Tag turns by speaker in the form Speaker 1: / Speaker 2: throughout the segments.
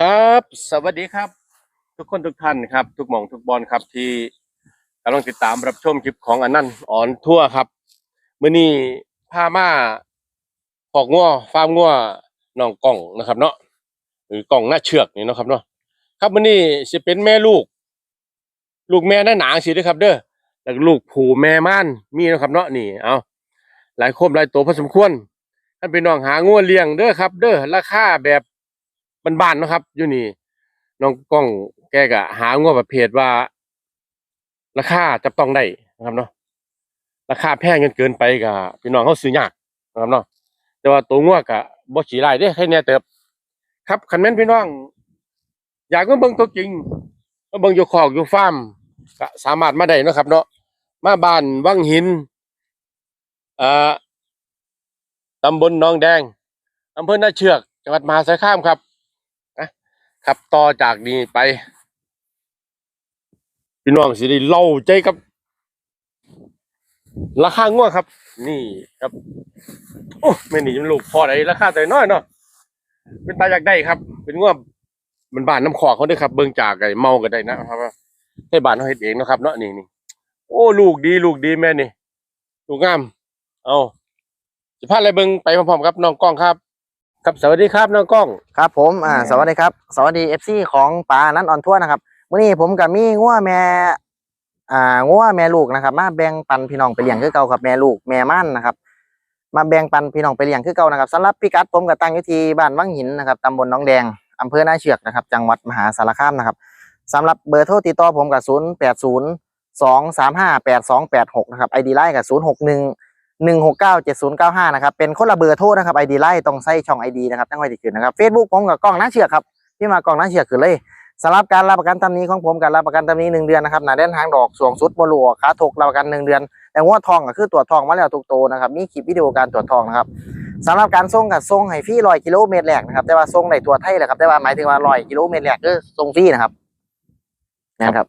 Speaker 1: ครับ สวัสดีครับ ทุกคนทุกท่านครับ ทุกหม่องทุกบอลครับที่กำลังติดตามรับชมคลิปของอันนั้นอ่อนทั่วครับมื้อนี้พามาปอกงัวฟาร์มงัวน้องกล้องนะครับ เนาะหรือกล้องหน้าเชือกนี่นะครับเนาะครับมื้อนี้สิเป็นแม่ลูก ลูกแม่หน้าหนาสิเด้อครับ เด้อแล้วก็ลูกผูแม่ม่านมีนะครับเนาะนี่เอาหลายโคมหลายตัวพอสมควรท่านพี่น้องหางัวเลี้ยงเด้อครับ เด้อราคาแบบ บ้านๆเนาะครับอยู่นี่น้องกล้องแกก็หางัวประเภทว่า ราคาจับต้องได้นะครับเนาะราคาแพงจนเกินไปก็พี่น้องเขาซื้อยากนะครับเนาะแต่ว่าตัวงัวก็บ่ขี้รายเด้ให้แน่เติบ ครับคันแม่นพี่น้อง อยากมาเบิ่งตัวจริงมาเบิ่งอยู่คอกอยู่ฟาร์มก็สามารถมาได้นะครับ เนาะมาบ้านวังหินเอ่อตำบลหนองแดงอำเภอนาเชือกจังหวัดมหาสารคามครับ ครับต่อจากนี้ไป พี่น้องสิได้เล่าใจกับ ราคาง่วครับ นี่ครับ โอ้ไม่หนีมันลูกพอได้ราคาแต่น้อยเนาะเป็นตาอยากได้ครับ เป็นง่วมันบานน้ำขอเขาด้วยครับ เบิ่งจากไอ้เมาก็ได้นะครับให้บานเขาเฮ็ดเองนะครับเนาะนี่นี่โอ้ลูกดี ลูกดีแม่นี่ ลูกงาม เอาสิพาอะไรเบิ่งไปพร้อมๆกับน้องกล้องครับ ครับสวัสดีครับน้องกล้อง
Speaker 2: ครับผมอ่าสวัสดีครับ สวัสดีเอฟซีของปานั้นออนทั่วนะครับวันนี้ผมกับมีงัวแม่อ่างัวแม่ลูกนะครับ มาแบ่งปันพี่น้องไปเลี้ยงคือเก่าครับแม่ลูกแม่ม่านนะครับ มาแบ่งปันพี่น้องไปเลี้ยงคือเก่านะครับสำหรับพิกัดผมกับตั้งอยู่ที่บ้านวังหินนะครับตำบลหนองแดงอำเภอนาเชือกนะครับ จังหวัดมหาสารคามนะครับสำหรับเบอร์โทรติดต่อผมกับศูนย์แปดศูนย์สองสามห้าแปดสองแปดหกนะครับไอดีไลน์กับศูนย์หกหนึ่ง หนึ่งหกเก้าเจ็ดศูนย์เก้าห้านะครับเป็นคนละเบอร์โทรนะครับไอดีไลน์ต้องใส่ช่องไอดีนะครับตั้งไว้ที่ขึ้นนะครับเฟซบุ๊กผมกับกล้องน้าเชือกครับที่มากล้องน้าเชือกขึ้นเลยสำหรับการรับประกันตำนี้ของผมการรับประกันตำนี้หนึ่งเดือนนะครับหนาเด่นทางดอกสวงสุดบลัวขาถกรับประกันหนึ่งเดือน แต่ว่าทองก็คือตรวจทองมาแล้วทุกโตวนะครับมีคลิปวิดีโอการตรวจทองนะครับสำหรับการส่งกับส่งให้ฟรีร้อยกิโลเมตรแรกนะครับแต่ว่าส่งในตัวไทยแหละครับแต่ว่าหมายถึงว่าร้อยกิโลเมตรแรกคือส่งฟรีนะครับนะครับ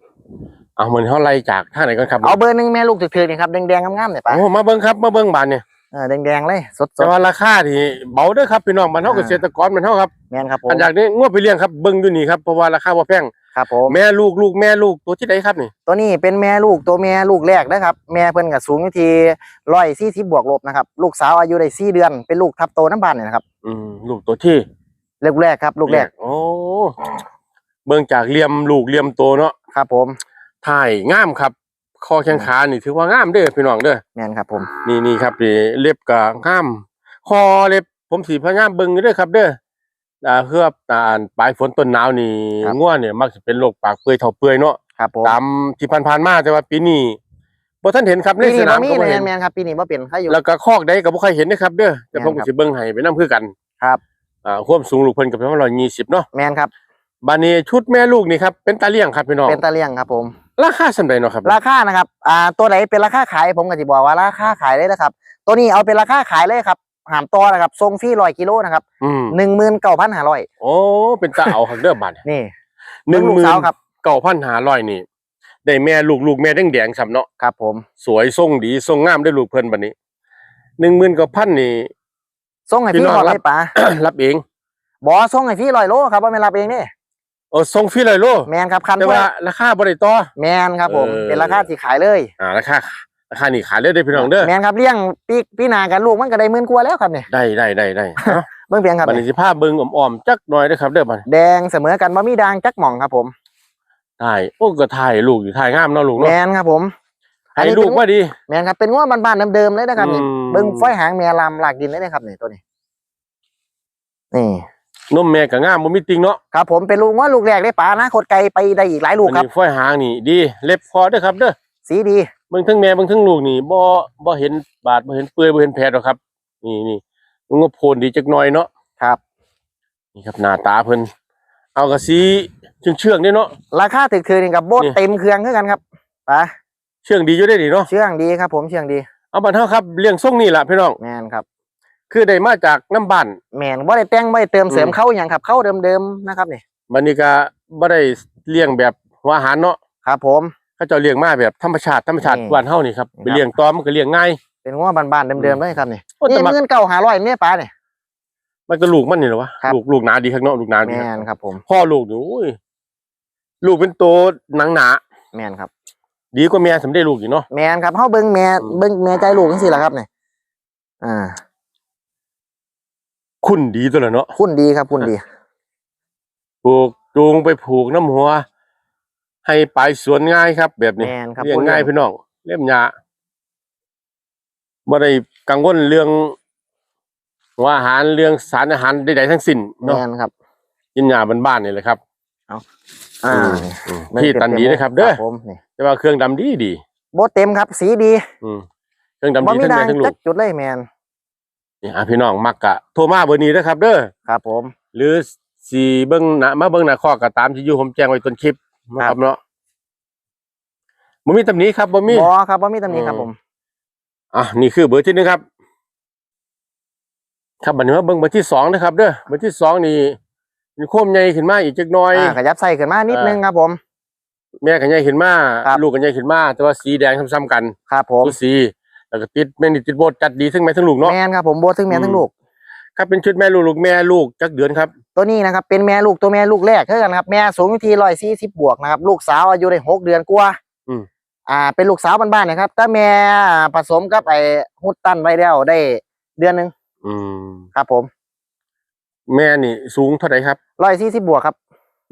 Speaker 1: เอาเหมือนเขาไล่จากท่าไหนกันครับ
Speaker 2: เอาเบอร์หนึ่งแม่ลูกถือๆนี่ครับแดงๆงามๆเนี่ยปะ
Speaker 1: โอ้มาเบิ้งครับมาเบิ้งบานเนี่ย
Speaker 2: เออแดงๆเลย สด
Speaker 1: แต่ว่าราคาที่เบาเด้อครับพี่น้องบ้านเฮา
Speaker 2: อ่า
Speaker 1: เกษตรกรบ้านเฮาครับ
Speaker 2: ๆแม่นครับผม
Speaker 1: อันอยากนี้งวดไปเลี้ยงครับเบิ้งอยู่นี่ครับเพราะว่าราคาบ่แพง
Speaker 2: ครับผม
Speaker 1: แม่ลูกลูกแม่ลูกตัวที่ใดครับนี่
Speaker 2: ตัวนี้เป็นแม่ลูกตัวแม่ลูกแรกนะครับ แม่เพิ่นกับสูงอยู่ที่ร้อยสี่สิบบวกลบนะครับลูกสาวอายุได้สี่เดือนเป็นลูกทับโตน้ำบานเนี่ยนะครับ
Speaker 1: อืมลูกตัวที่
Speaker 2: ลูกแรกครับ ลูกแรก
Speaker 1: โอ้เบิ่งจากเหลี่ยมลูกเหลี่ยมโตเนาะ
Speaker 2: ครับผม
Speaker 1: ถ่ายงามครับคอแข้งขานี่ถือว่างามเด้อพี่น้องเด้อ
Speaker 2: แม่นครับผม
Speaker 1: นี่นี่ครับนี่เล็บก็งาม คอเล็บผมสีพยายามเบิ่งอยู่เด้อครับ เด้ออ่าเพื่ออ่าปลายฝนต้นหนาวนี่ง่วเนี่ยมักจะเป็นโรคปากเปื่อยเท่าเปื่อยเนาะ
Speaker 2: ครับผม
Speaker 1: ตามที่ผ่านๆมาแต่ว่าปีนี้บ่ท่านเห็นครับใน
Speaker 2: ปี
Speaker 1: ส
Speaker 2: นี้
Speaker 1: นา
Speaker 2: บ่
Speaker 1: ม
Speaker 2: มี
Speaker 1: ก็บ่
Speaker 2: แม่
Speaker 1: เห็น
Speaker 2: นแม่นครับปีนี้บ่เป็นใครอยู่
Speaker 1: แล้วก็คอกใดก็บ่เคยเห็นนะครับเด้อแต่ผม
Speaker 2: แม่
Speaker 1: ก็
Speaker 2: นครับ
Speaker 1: สิเบิ่งให้ไปนํคือกัน
Speaker 2: ครับ
Speaker 1: อ่าความสูงลูกเพิ่นก็ประมาณ120เนาะ
Speaker 2: แม่นครับ
Speaker 1: บัดนี้ชุดแม่ลูกนี่ครับเป็นตาเลี้ยงครับพี่น้อง
Speaker 2: เป็นตาเลี้ยงครับผม
Speaker 1: ราคาส่าใดเนาะครับ
Speaker 2: ราคานะครับ อ่า ตัวไหนเป็นราคาขายผมก็จะบอกว่าราคาขายเลยนะครับ ตัวนี้เอาเป็นราคาขายเลยครับหามตัวนะครับทรงฟรีร้อยกิโลนะครับ
Speaker 1: อืม
Speaker 2: หนึ่งหมื่นเก้าพันห้าร้อย
Speaker 1: โอ้เป็นตาเอาครับเด้อบัด
Speaker 2: นี่
Speaker 1: หนึ่ง
Speaker 2: ลู
Speaker 1: ห
Speaker 2: ก
Speaker 1: มื่น
Speaker 2: สาวครับ
Speaker 1: เก้าพันห้าร้อยนี่ได้แม่ลูกลูกแม่แดงๆซ้ำเนาะ
Speaker 2: ครับ ผม
Speaker 1: สวยทรงดีทรงงามได้ลูกเพิ่นบัดนี้หนึ่งหมื่นกับพันนี่
Speaker 2: ส่งให้
Speaker 1: พี่
Speaker 2: พี่
Speaker 1: น้อง
Speaker 2: หอด
Speaker 1: รับ
Speaker 2: ให้ป๋า
Speaker 1: รับเอง
Speaker 2: บอส่งให้พี่ร้อยโลครับว่าไม่รับเองนี่
Speaker 1: โอ้ทรงฟรีเลยโล
Speaker 2: แมนครับคัน
Speaker 1: แต่
Speaker 2: ถ้วย
Speaker 1: ว่าราคาบ่ได้ต่อ
Speaker 2: แมนครับผม
Speaker 1: เออ
Speaker 2: เป็นราคาที่ขายเลย
Speaker 1: อ่าราคาราคานี่ขายเลยได้อพี่น้องเด้อ
Speaker 2: แมนครับเลี้ยงปีปีหนากันลูกมันก็ได้หมื่นกว่าแล้วครับเนี่ย
Speaker 1: ได้ได้ได้ได้เอ้า
Speaker 2: เบิ่งเพียงครับ
Speaker 1: บัดนี้
Speaker 2: เนี่ย
Speaker 1: สิพาเบิ่งอ่อมๆจักหน่อยเด้อครับเด้อบัด
Speaker 2: แดงเสมอกันว่ามีด่างจักหม่องครับผม
Speaker 1: ถ่ายโอ้ก็ถ่ายลูกอยู่ถ่ายงามเนาะลูก
Speaker 2: แม
Speaker 1: เนาะ
Speaker 2: นครับผม
Speaker 1: ให้ลูกว่าดี
Speaker 2: แมนครับเป็นว่าบ้านๆเดิมๆเลยนะครับนี่
Speaker 1: อืม
Speaker 2: เบิ่งฝ้อยหางแม่ลำหลากดินเลยนะครับนี่ตัวนี้นี่
Speaker 1: นมแม่ก็งามบ่มีติงเนาะ
Speaker 2: ครับผมเป็นลูกว่าลูกแรกได้ป๋านะโคตรไกลไปได้อีกหลายลูก
Speaker 1: อัน
Speaker 2: ครับ
Speaker 1: นี้ฝ้อยหางนี่ดี เล็บคอเด้อครับเด้อ
Speaker 2: สีดี
Speaker 1: เบิ่งทั้งแม่เบิ่งทั้งลูกนี่บ่บ่เห็นบาดบ่เห็นเปื่อยบ่เห็นแผลหรอกครับ นี่นี่มันก็โพนดีจักหน่อยเนาะ
Speaker 2: ครับ
Speaker 1: นี่ครับหน้าตาเพิ่นเอากระสีเชื่องๆนี่เนาะ
Speaker 2: ราคาถึกคือนี่กับโบด
Speaker 1: นี่
Speaker 2: เต็มเครื่องคือกันครับป๋า
Speaker 1: เชื่องดีอยู่ได้อนี่เนาะ
Speaker 2: เชื่องดีครับ ผมเชื่องดี
Speaker 1: เอาบัดเฮาครับเลี้ยงส่งนี่ล่ะพี่น้อง
Speaker 2: แมนครับ
Speaker 1: คือได้มาจากน้ำบ้าน
Speaker 2: แมนว่าได้แต่งไม่ได้เติมเสริม
Speaker 1: อืม
Speaker 2: เข้าอย่างครับเข้าเดิมๆนะครับนี่
Speaker 1: บัดนี้ก็บ่ได้เลี้ยงแบบหัวอาหารเนาะ
Speaker 2: ครับ ผม
Speaker 1: เขาเจ้าเลี้ยงมาแบบธรรมชาติธรรมชาติ
Speaker 2: นี่
Speaker 1: บ้านเฮานี่ครับ
Speaker 2: นี่
Speaker 1: ไป
Speaker 2: ครับ
Speaker 1: เลี้ยงตอมมันก็เลี้ยงง่าย
Speaker 2: เป็นว่าบ้านๆเดิมๆเลยครับนี่
Speaker 1: โอ้แต่
Speaker 2: นี่
Speaker 1: มัก
Speaker 2: เงินเก่าหาร้อยเนี่ยป๋าเนี่ย
Speaker 1: มันก็ลูกมันนี่เหรอวะ
Speaker 2: ครับ
Speaker 1: ลูกลูกหนาดีข้างนอกลูกหนาดี
Speaker 2: แม่นครับผม
Speaker 1: พ่อลูกนี่โอ้ยลูกเป็นตัวหนังหนา
Speaker 2: แม่นครับ
Speaker 1: ดีกว่าแม่สำได้ลูกอีกเนาะ
Speaker 2: แม่นครับเฮาเบิ่งแม่
Speaker 1: อืม
Speaker 2: เบิ่งแม่ใจลูกจังซี่ล่ะครับเนี่ยอ่า
Speaker 1: คุณดีตัวละเนาะ
Speaker 2: คุณดีครับคุณดี
Speaker 1: ผูกจูงไปผูกน้ำหัว ให้ไปสวนง่ายครับ แบบนี้
Speaker 2: แม่นครับ
Speaker 1: เลี้ยง
Speaker 2: คุณ
Speaker 1: ง่ายพี่น้องเล่มยาบ่ได้กังวลเรื่องหัวอาหารเรื่องสารอาหารใดๆทั้งสิ้นเนาะ
Speaker 2: แม่นครับ
Speaker 1: กินยาบ้านๆนี่แหละครับ
Speaker 2: อ่า
Speaker 1: อืมอืมพี่ตันดีนะครับเด้อ
Speaker 2: ผมนี่
Speaker 1: แต่ว่าเครื่องดำดีดี
Speaker 2: โบเต็มครับ สีดี
Speaker 1: อืมเครื่องดำ
Speaker 2: บ่
Speaker 1: ดี
Speaker 2: มี
Speaker 1: ทั้ง
Speaker 2: ด่า
Speaker 1: แม่
Speaker 2: ง
Speaker 1: ทั้งลู
Speaker 2: จั
Speaker 1: ก
Speaker 2: กจุดเลยแม่น
Speaker 1: นี่อะพี่น้องมักกะโทรมาเบอร์นี้นะครับ เด้อ
Speaker 2: ครับผม
Speaker 1: หรือสีเบิ้งหนะมาเบิ้งหน้าข้อก็ตามที่อยู่ผมแจ้งไว้ต้นคลิปนะครับเนาะบ่มีตำหนี้ครับบ่มี
Speaker 2: บ่ครับบ่มีตำหนิครับ
Speaker 1: อืม
Speaker 2: ผม
Speaker 1: อะนี่คือเบอร์ที่หนึ่งครับ ครับบัดนี้มาเบิ้งเบอร์ที่สองนะครับ เด้อเบอร์ที่สองนี่มีโคมใหญ่ขึ้นมาอีกจักหน่อย
Speaker 2: อ่าขยับใส่ขึ้นมานิด
Speaker 1: อ่านึ
Speaker 2: นึงครับผม
Speaker 1: แม่ก็ใหญ่ขึ้นมา
Speaker 2: ครับ
Speaker 1: ลูกก็ใหญ่ขึ้นมาแต่ว่าสีแดงซ้ำๆกัน
Speaker 2: ครับผม
Speaker 1: ตัวสี แล้วก็ติดแม่นี่ติดโบสจัดดีทั้งแม่ทั้งลูกเนาะ
Speaker 2: แม่นครับผมโบทั้งแม่
Speaker 1: อืม
Speaker 2: ทั้งลูก
Speaker 1: ครับเป็นชุดแม่ลูกลูกแม่ลูกจักเดือนครับ
Speaker 2: ตัวนี้นะครับเป็นแม่ลูกตัวแม่ลูกแรกเท่ากันครับแม่สูงอยู่ที่ร้อยสี่สิบบวกนะครับลูกสาวอายุได้หกเดือนกว่า
Speaker 1: อืม
Speaker 2: อ่า เป็นลูกสาวบ้านๆนะครับถ้าแม่ผสมกับไอ้ฮุดตันไว้แล้วได้เดือนหนึ่ง
Speaker 1: อืม
Speaker 2: ครับผม
Speaker 1: แม่นี่สูงเท่าไหร่ครับ
Speaker 2: ร้อยสี่สิบบวกครับ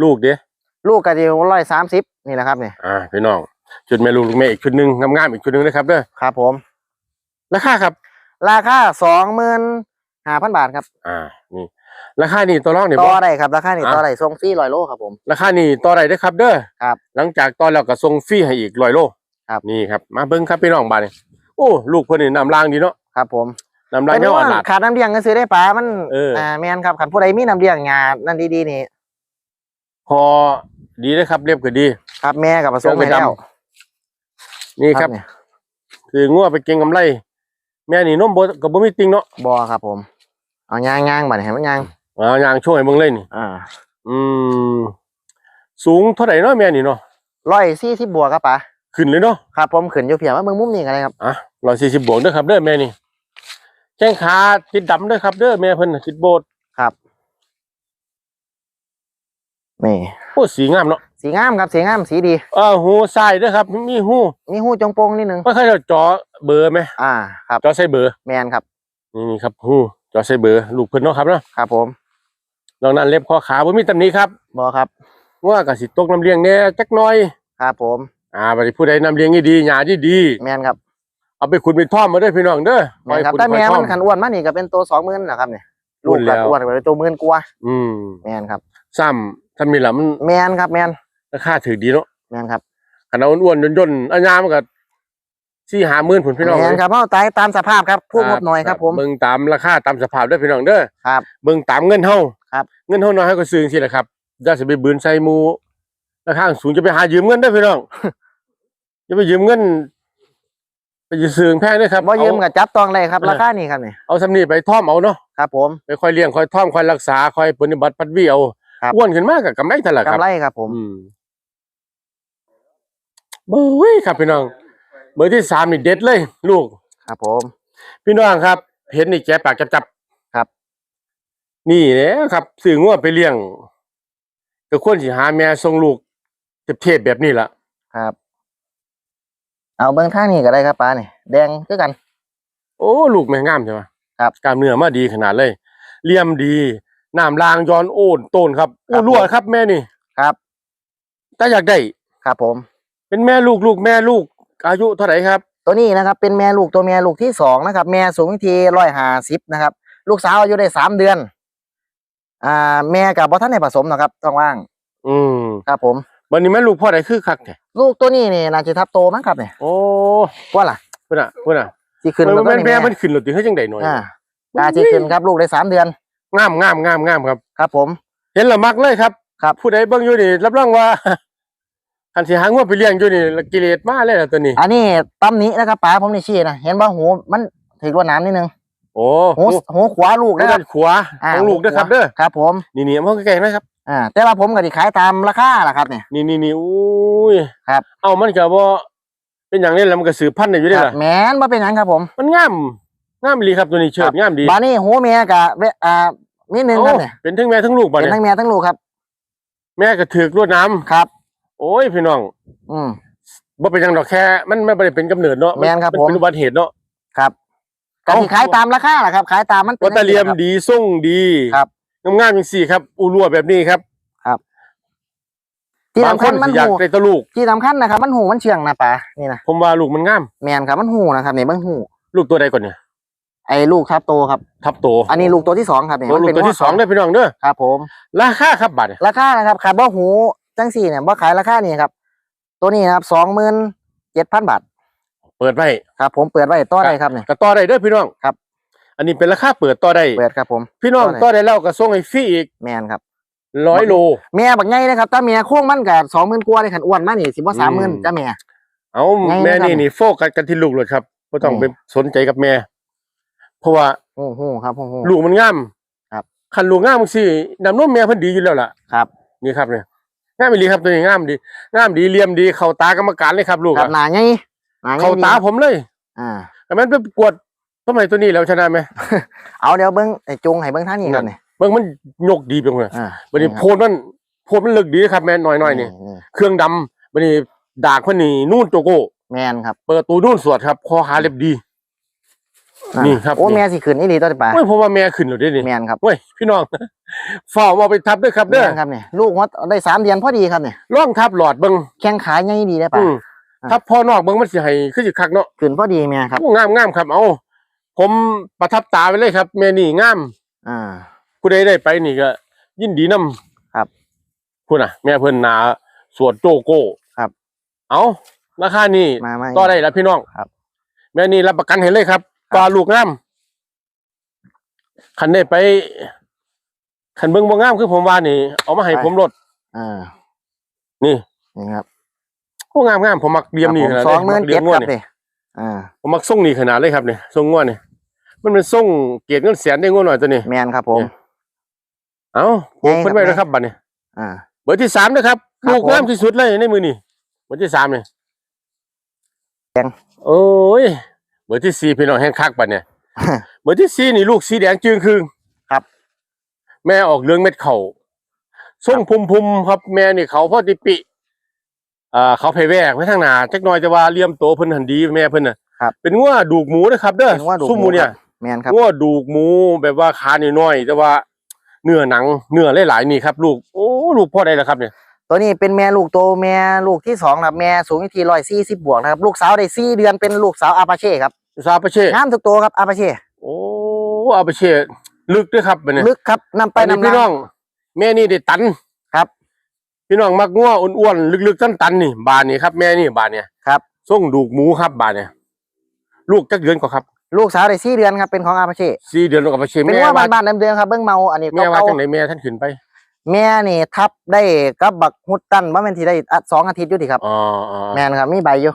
Speaker 1: ลูกเด้
Speaker 2: ลูกก็จะร้อยสามสิบนี่แหละครับเนี่ย
Speaker 1: อ่าพี่น้องชุดแม่ลูกลูกแม่อีกชุดหนึ่งงามๆอีกชุดหนึ่งนะครับเด้อ
Speaker 2: ครับผม
Speaker 1: ราคาครับ
Speaker 2: ราคาสองหมื่นห้าพันบาทครับ
Speaker 1: อ่า นี่ ราคานี่ต่อรองเนี่ย
Speaker 2: ต่
Speaker 1: บ่
Speaker 2: อได้ครับราคานี่
Speaker 1: อะ
Speaker 2: ต่อได้ส่งฟรีร้อยโลครับผม
Speaker 1: ราคานี่ต่อได้เด้อครับเด้อ
Speaker 2: ครับ
Speaker 1: หลังจากต่อแล้วก็ส่งฟรีให้อีกร้อยโล
Speaker 2: ครับ
Speaker 1: นี่ครับมาเบิ่งครับพี่น้องบาดนี้โอ้ลูกเพิ่นนี่น้ำรางดีเนาะ
Speaker 2: ครับ ผม
Speaker 1: น้ำราง
Speaker 2: แต่
Speaker 1: เยา
Speaker 2: ว่า
Speaker 1: อ่อนหลาด
Speaker 2: ขาดน้ำเลี้ยงก็ซื้อได้ปลามัน
Speaker 1: เอออ่
Speaker 2: อ่าแมนครับขันผู้ใดมีน้ำเลี้ยงงานั่นดีๆนี่
Speaker 1: พอดีนะครับเรียบก็ดี
Speaker 2: ครับแม่กับผสมไปแล้ว
Speaker 1: นี่ครับ
Speaker 2: เนี่ย
Speaker 1: คืองัวไปเก็งกำไร แม่นี่นมบ่ก็บ่มีติงเนาะ
Speaker 2: บอครับผม เอาย่างย่างๆบัดนี้ให้มันย่าง
Speaker 1: เอายางช่วยเบิ่งเลยนี่
Speaker 2: อ่า
Speaker 1: อืม สูงเท่าไหร่เนาะแม่นี่เนาะ
Speaker 2: ร้อยสี่สิบบวกครับป๋า
Speaker 1: ขึ้นเลยเนาะ
Speaker 2: ครับผมขึ้นอยู่เพียงว่าเมืองมุมนี่กันเลยครับ
Speaker 1: อะร้อยสี่สิบบวกเด้อครับเด้อแม่นี่แข้งขาติดดำเด้อครับเด้อแม่เพิ่นน่ะติดโบด
Speaker 2: นี่
Speaker 1: โอ้สีงามเนาะ
Speaker 2: สีงามครับสีงามสีดี
Speaker 1: เออหูทรายเด้อครับ มีหู
Speaker 2: มีหูจงโปงนิดนึง
Speaker 1: ว่าเขาจะจอเบอร์ไหม
Speaker 2: อ่า ครับ
Speaker 1: จอใส่เบอร์
Speaker 2: แมนครับ
Speaker 1: นี่นี่ครับหูจอใส่เบอร์ลูกเพิ่นเนาะครับเนาะ
Speaker 2: ครับผม
Speaker 1: นอกนั้นเล็บข้อขาบ่มีตำหนิครับ
Speaker 2: บอครับ
Speaker 1: ว่าก็สิตกน้ำเลี้ยงแหน่จักหน่อย
Speaker 2: ครับผม
Speaker 1: อ่าบัดนี้ผู้ใดน้ำเลี้ยงนี่ดีหญ้าดีดี
Speaker 2: แมนครับ
Speaker 1: เอาไปขุดไปท่อมมาเด้อพี่น้องเด้อ
Speaker 2: แมนครับ
Speaker 1: ปล่
Speaker 2: แต่
Speaker 1: อยขุด
Speaker 2: แม่
Speaker 1: ปล่อย
Speaker 2: มัน
Speaker 1: ท่อ
Speaker 2: ขันอ้วนมานี่ก็เป็นตัวสองหมื่นนะครับเนี่ยลูก
Speaker 1: อ้วนแล้
Speaker 2: กับ
Speaker 1: ว
Speaker 2: อ้วนก็เป็นตัวหมื่นกว่า
Speaker 1: อืม
Speaker 2: แมนครับ
Speaker 1: ซ้ำ ถ้ามีละมัน
Speaker 2: แมนครับแมน
Speaker 1: ราคาถือดีเนาะ
Speaker 2: แมนครับ
Speaker 1: ขนาดอ้วนๆย่นๆอันยามันก็สี่หาหมื่นผลพี่น้อง
Speaker 2: แมน
Speaker 1: เลย
Speaker 2: ครับเพราะตายตามสภาพครับพูดงบหน่อยครับผม
Speaker 1: เบิ่งตามราคาตามสภาพเด้อพี่น้องเด้อ
Speaker 2: ครับ
Speaker 1: เบิ่งตามเงินเฮา
Speaker 2: ครับ
Speaker 1: เงินเฮาน้อยเฮาก็ซื้อจังซี่แหละครับอย่าสิไปบืนใส่หมู่ราคาสูงจะไปหายืมเงินเด้อพี่น้องอย่าไปยืมเงินไปยืมซื้อแพงเด้อครับ
Speaker 2: บ่ยืม
Speaker 1: เอา
Speaker 2: กับจับต้องเลยครับ
Speaker 1: เออ
Speaker 2: ราคานี่ครับเนี่ย
Speaker 1: เอาสำนีไปท่อมเอาเนาะ
Speaker 2: ครับผม
Speaker 1: ไปค่อยเลี้ยงค่อยท่อมค่อยรักษาค่อยปฏิบัติพัดวีเอา
Speaker 2: ครับ
Speaker 1: อ้วนขึ้นมากกับกำไรเท่าไหร่ครับ
Speaker 2: กำไรครับ ผม
Speaker 1: อืมเบ้ยครับพี่น้องเบอร์ที่สามนี่เด็ดเลย ลูก
Speaker 2: ครับ ผม
Speaker 1: พี่น้องครับ เห็นนี่แกะปากจับจับ
Speaker 2: ครับ
Speaker 1: นี่แหละครับสื่องัวไปเลี้ยงก็ควรสิหาแม่ส่งลูกเทพๆแบบนี้ล่ะ
Speaker 2: ครับ เอาเบิ้งท่างนี่ก็ได้ครับป้าเนี่ยแดงคือกัน
Speaker 1: โอ้ ลูกแม่งามใช่ไหม
Speaker 2: ครับ
Speaker 1: กล้ามเนื้อมาดีขนาดเลยเลี่ยมดี น้ำลางย้อนโอนโตนครับอู้รั่วครับแม่นี่
Speaker 2: ครับ
Speaker 1: ถ้าอยากได้
Speaker 2: ครับผม
Speaker 1: เป็นแม่ลูกลูกแม่ลูก อายุเท่าไหร่ครับ
Speaker 2: ตัวนี้นะครับเป็นแม่ลูกตัวแม่ลูกที่สองนะครับ แม่สูงที่ร้อยห้าสิบนะครับ ลูกสาวอายุได้สามเดือน อ่า แม่กับบ่ท่านในผสมนะครับท้องว่าง
Speaker 1: อืม
Speaker 2: ครับ ผม
Speaker 1: วันนี้แม่ลูกพ่อไหนคือคักเนี่ย
Speaker 2: ลูกตัวนี้นี่น่าจะทับโตมั้งครับเนี่ย
Speaker 1: โอ้
Speaker 2: ว่าล่ะ
Speaker 1: เพื่อนอะเพื่อนอะ
Speaker 2: สิขึ้น
Speaker 1: แม่
Speaker 2: แล้วตัว
Speaker 1: แม่
Speaker 2: นี้
Speaker 1: แม่
Speaker 2: แม่
Speaker 1: มันขึ้นหรือถึงให้จังใดหน่อย
Speaker 2: อ่าตาสิขึ้นครับลูกได้สามเดือน
Speaker 1: งามงามงามงามครับ
Speaker 2: ครับผม
Speaker 1: เห็นและมักเลยครับ
Speaker 2: ครับ
Speaker 1: ผู้ใดเบิ่งอยู่นี่รับรองว่า คันสิหางวไปเลี้ยงอยู่นี่ละกิเลสมาเลยล่ะตัวนี้
Speaker 2: อันนี้ตำหนี้นะครับป้าผมนี่ชี้นะเห็นว่าหูมันถือว่าน้ำนิดนึง
Speaker 1: โอ้
Speaker 2: หูหูขวาลูก
Speaker 1: ได้
Speaker 2: นะค
Speaker 1: ด้า
Speaker 2: รับ
Speaker 1: นขวาาของลูก
Speaker 2: หู
Speaker 1: เด้อ
Speaker 2: ขวา
Speaker 1: ครับเด้อ
Speaker 2: ครับ ผม
Speaker 1: นี่นี่เอาใกล้ๆนะครับ
Speaker 2: อ่าแต่ว่าผมก็สิขายตามราคาล่ะครับเนี่ย
Speaker 1: นี่นี่นี่อุ้ย
Speaker 2: ครับ
Speaker 1: เอามันก็บ่เป็นอย่างนี้แล้วมันก็สืบพันธุ์ได้อยู่เด้
Speaker 2: ค
Speaker 1: อ
Speaker 2: รับ
Speaker 1: ล่ะ
Speaker 2: แมนว่าเป็นหยังครับผม
Speaker 1: มันงาม งามดีครับตัวนี้เชิดงามดี
Speaker 2: บานี่หูเมียกับเวอ่านิดนึงครับเนี่ย
Speaker 1: เอ้าเป็นทั้งแม่ทั้งลูกบ่
Speaker 2: เป็น
Speaker 1: เนี่ย
Speaker 2: ทั้งแม่ทั้งลูกครับ
Speaker 1: แม่ก็ถือกรวดน้ำ
Speaker 2: ครับ
Speaker 1: โอ้ยพี่น้อง
Speaker 2: อืม
Speaker 1: บ่เป็นหยังดอกแค่ มันไม่ได้เป็นกำเนิดเนาะ
Speaker 2: แม่นครับ
Speaker 1: มัน
Speaker 2: ผม
Speaker 1: เป็นอุบัติเหตุเนาะ
Speaker 2: ครับก็
Speaker 1: เอ้า
Speaker 2: สิขายตามราคาแหละครับ ขายตามมันป็
Speaker 1: วัตเตอเรียม
Speaker 2: จังซี่
Speaker 1: ดีส่งดี
Speaker 2: ครับ
Speaker 1: งามๆจังสี่ครับ อูรัวแบบนี้ครับ
Speaker 2: ที่
Speaker 1: บาง
Speaker 2: สำ
Speaker 1: ค
Speaker 2: คั
Speaker 1: น
Speaker 2: ญมัน
Speaker 1: สิอยาก
Speaker 2: หู
Speaker 1: ได้แตะลูก
Speaker 2: ที่สำคัญนะครับ มันหูมันเชื่องนะป๋านี่นะ
Speaker 1: ผมว่าลูกมันงาม
Speaker 2: แมนครับมันหูนะครับนี่เบิ้งหู
Speaker 1: ลูกตัวใดก่อนเนี่ย
Speaker 2: ไอ้ลูกทับโตครับ
Speaker 1: ทับโต
Speaker 2: อันนี้ลูกตัวที่สองครับเนี่ย
Speaker 1: โอ้
Speaker 2: มัน
Speaker 1: ลูก
Speaker 2: เป็น
Speaker 1: ตัวที่สอง
Speaker 2: หั
Speaker 1: ได้อพี่น้องเด้อ
Speaker 2: ครับ ผม
Speaker 1: ราคาครับบัตร
Speaker 2: ราคานะครับขาดบ่หูจังสี่เนี่ยบ่ขายราคานี่ครับ ตัวนี้นะครับสองหมื่นเจ็ดพันบาท
Speaker 1: เปิดไว้
Speaker 2: ครับ ผมเปิดไว้ต่อได้ครับเนี่ย
Speaker 1: ก็ต่อได้เด้อพี่น้อง
Speaker 2: ครับ
Speaker 1: อันนี้เป็นราคาเปิดต่อได้
Speaker 2: เปิดครับผม
Speaker 1: พี่น้อง
Speaker 2: ต่
Speaker 1: ต่
Speaker 2: อ
Speaker 1: อ
Speaker 2: ได้
Speaker 1: ได้แล้วก็ส่งให้ฟรีอีก
Speaker 2: แมนครับ
Speaker 1: ร้อยโล
Speaker 2: แม่บักไงนะครับถ้าแม่โค้งมันกับสองหมื่นกว่าเลยขันอ้วนมากนี่สิบ่สามหมื่น
Speaker 1: อืม
Speaker 2: จ้าแม่
Speaker 1: เอา
Speaker 2: ไง
Speaker 1: แม่
Speaker 2: นะครับ
Speaker 1: นี่นี่โฟกัสกันที่ลูกเลยครับไม่ต้อง
Speaker 2: อืม
Speaker 1: ไปสนใจกับแม่ เพราะว่า
Speaker 2: โอ้โหครับโอ้โห
Speaker 1: ลูกมันงาม
Speaker 2: ครับ
Speaker 1: คันลูกงามสิน้ำนมแม่เพิ่นดีอยู่แล้วล่ะ
Speaker 2: ครับ
Speaker 1: นี่ครับเนี่ยงามอีหลีครับตัวนี้งามดีงามดีเลี่ยมดีเข้าตากรรมการเลยครับลูก
Speaker 2: ครับ
Speaker 1: อะ
Speaker 2: หนาไงหนาไง
Speaker 1: เข้าตาผมเลย
Speaker 2: อ่า
Speaker 1: แต่มันไปประกวดทำไมตัวนี้แล้วชนะไหม
Speaker 2: เอาเดี๋ยวเบิ้งไอ้จงให้เบิ้งท่างนี้ครับเนี่ย
Speaker 1: เบิ่งมันยกดีไปหมดเลย
Speaker 2: อ่า
Speaker 1: บัดนี้โพนมันโพนมันลึกดีครับแม่น้อยๆนี่เครื่องดำบัดนี้ดากเพิ่นนี่นู่นโจโก้
Speaker 2: แมนครับ
Speaker 1: เปิดตูนู่นสวดครับคอหาเล็บดี
Speaker 2: อ่า
Speaker 1: นี่ครับ
Speaker 2: โอ้
Speaker 1: นี่
Speaker 2: แม่สิขึ้นนี่ดีตัวป่า
Speaker 1: เฮ้ยผมว่าแม่ขึ้นแล้วเด้นี่
Speaker 2: แมนครับ
Speaker 1: เว้ยพี่น้อง ฝ่าเอาไปทับด้วยครับ
Speaker 2: แม
Speaker 1: เด้อน
Speaker 2: ครับเนี่ยลูกว่าได้สามเดือนพอดีครับเนี่ย
Speaker 1: ร่องทับหลอดเบิ่ง
Speaker 2: แข้งขาใหญ่ดีได้ป่ะ
Speaker 1: อืม
Speaker 2: อะ
Speaker 1: ทับพ่อนอกเบิ่งมันสิให้คือสิคักเนาะ
Speaker 2: ขึ้นพอดีแม่ครับ
Speaker 1: โอ้งามงามครับ เอาผมประทับตาไปเลยครับแม่นี่งาม
Speaker 2: อ่า
Speaker 1: ผู้ใดได้ไปนี่ก็ ยินดีนํ
Speaker 2: ครับ
Speaker 1: คุณน่ะ แม่เพิ่นหนาสวดโจโก้
Speaker 2: ครับ
Speaker 1: เอาราคานี่
Speaker 2: มามา
Speaker 1: ก็ได้แล้วพี่น้อง
Speaker 2: ครับ
Speaker 1: แม่นี่รับประกันให้เลยครับ
Speaker 2: ครับ
Speaker 1: ปลาลูกงามคันได้ไปคันเบิ่งบ่งามคือผมว่านี่ เอามาให้ผมลด
Speaker 2: อ่า
Speaker 1: นี่
Speaker 2: นี่ครับ
Speaker 1: โอ้งามงามผมมักเลียมนี่ขนาด
Speaker 2: สองหมื่น
Speaker 1: เลี
Speaker 2: เจ็
Speaker 1: ย
Speaker 2: ด
Speaker 1: งงว
Speaker 2: ค
Speaker 1: ด
Speaker 2: รับ
Speaker 1: นี่
Speaker 2: เด้อ่า
Speaker 1: ผมมักส่งนี่ขนาดเลยครับเนี่ยส่งงวดนี่มันเป็นส่งเกียรติเงินแสนได้งวดหน่อยตัวนี้
Speaker 2: แมนครับ ผม
Speaker 1: เอ้า
Speaker 2: ไงครับ
Speaker 1: เพิ่นไว้แล้วครับบัดนี้
Speaker 2: อ่า
Speaker 1: เบอร์ที่สามนะครับ
Speaker 2: ครับ
Speaker 1: ลูกงาม
Speaker 2: ผม
Speaker 1: ที่สุดเลยในมือนี่เบอร์ที่สามเนี่ย
Speaker 2: แดง
Speaker 1: โอ้ยเบอร์ที่สี่พี่น้องแห้งคักบัดเนี่ยเบอร์ที่สี่นี่ลูกสีแดงจึงคืง
Speaker 2: ครับ
Speaker 1: แม่ออกเรื่องเม็ดเข่าส่งพุมพุมๆครับ แม่นี่เขาพอดิปิอ่าเขาเพแวกไว้ทางหน้าจักหน่อยจะว่าเลี่ยมโตเพิ่นหันดีแม่เพิ่นน่ะ
Speaker 2: ครับ
Speaker 1: เป็นงัวดูกหมูนะครับ เด้อ
Speaker 2: เป็นงัวดูกหมู
Speaker 1: ซุ่มหมูเนี่ย
Speaker 2: แมนครับ
Speaker 1: งัวดูกหมูแบบว่าขาหน่อยๆแต่ว่าเนื้อหนังเนื้อหลายๆนี่ครับ ลูกโอ้ลูกพ่อได้แล้วครับเนี่ย
Speaker 2: ตัวนี้เป็นแม่ลูกโตแม่ลูกที่สองครับแม่สูงอยู่ที่ร้อยสี่สิบบวกนะครับลูกสาวได้สี่เดือนเป็นลูกสาวอาปาเช่ครับ
Speaker 1: ซาปาเช่
Speaker 2: งามทุกตัวครับอาปาเช่
Speaker 1: โอ้เอาไปเช่ลึกด้วยครับบัดเนี่ย
Speaker 2: ลึกครับนำไป
Speaker 1: ไปนี่
Speaker 2: นำ
Speaker 1: พี่
Speaker 2: มา
Speaker 1: น้องแม่นี่ได้ตัน
Speaker 2: ครับ
Speaker 1: พี่น้องมักงัวอ้วนๆลึกๆตันตันๆนี่ บานนี่ครับแม่นี่บานเนี่ย
Speaker 2: ครับ
Speaker 1: ส่งดูกหมูครับบานเนี่ยลูกจักเดือนก็ครับ
Speaker 2: ลูกสาวได้สี่เดือนครับเป็นของอาปาเช่
Speaker 1: สี่เดือนแล้วก็ไปเช่
Speaker 2: เป็น
Speaker 1: แม่
Speaker 2: ว่า
Speaker 1: ว่า
Speaker 2: บ้านๆเดิมๆครับเบิ้งเมาอันนี้
Speaker 1: แม่ว่า
Speaker 2: เก่า
Speaker 1: จังไหนแม่ท่านขึ้นไป
Speaker 2: ๆ แม่นี่ทับได้กับบักฮุดตันว่าแม่นที่ได้อัดสองอาทิตย์อยู่ดิครับ
Speaker 1: อ๋ออ๋อ
Speaker 2: แม่นครับ มีใบอยู่